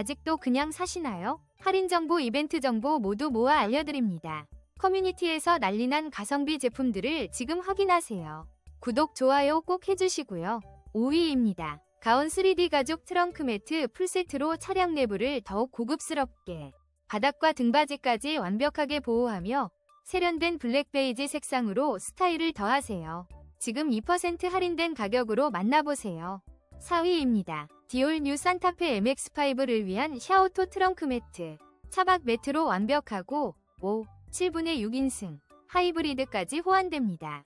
아직도 그냥 사시나요? 할인 정보, 이벤트 정보 모두 모아 알려드립니다. 커뮤니티에서 난리난 가성비 제품들을 지금 확인하세요. 구독, 좋아요 꼭 해주시고요. 5위입니다. 가온 3D 가죽 트렁크 매트 풀세트로 차량 내부를 더욱 고급스럽게 바닥과 등받이까지 완벽하게 보호하며 세련된 블랙 베이지 색상으로 스타일을 더하세요. 지금 2% 할인된 가격으로 만나보세요. 4위입니다. 디올 뉴 산타페 MX5를 위한 샤오토 트렁크 매트. 차박 매트로 완벽하고 5, 7분의 6인승, 하이브리드까지 호환됩니다.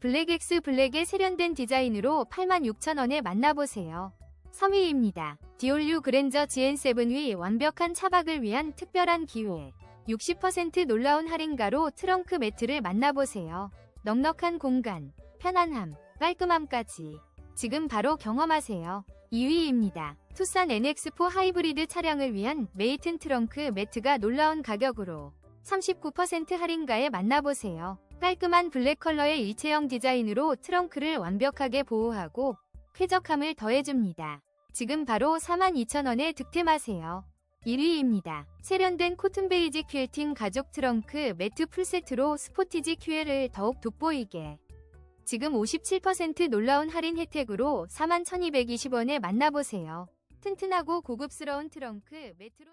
블랙엑스 블랙의 세련된 디자인으로 86,000원에 만나보세요. 3위입니다. 디올류 그랜저 GN7위 완벽한 차박을 위한 특별한 기회. 60% 놀라운 할인가로 트렁크 매트를 만나보세요. 넉넉한 공간, 편안함, 깔끔함까지. 지금 바로 경험하세요. 2위입니다. 투싼 NX4 하이브리드 차량을 위한 메이튼 트렁크 매트가 놀라운 가격으로 39% 할인가에 만나보세요. 깔끔한 블랙 컬러의 일체형 디자인으로 트렁크를 완벽하게 보호하고 쾌적함을 더해줍니다. 지금 바로 42,000원에 득템하세요. 1위입니다. 세련된 코튼 베이지 퀼팅 가죽 트렁크 매트 풀세트로 스포티지 큐엘을 더욱 돋보이게. 지금 57% 놀라운 할인 혜택으로 41,220원에 만나보세요. 튼튼하고 고급스러운 트렁크 매트로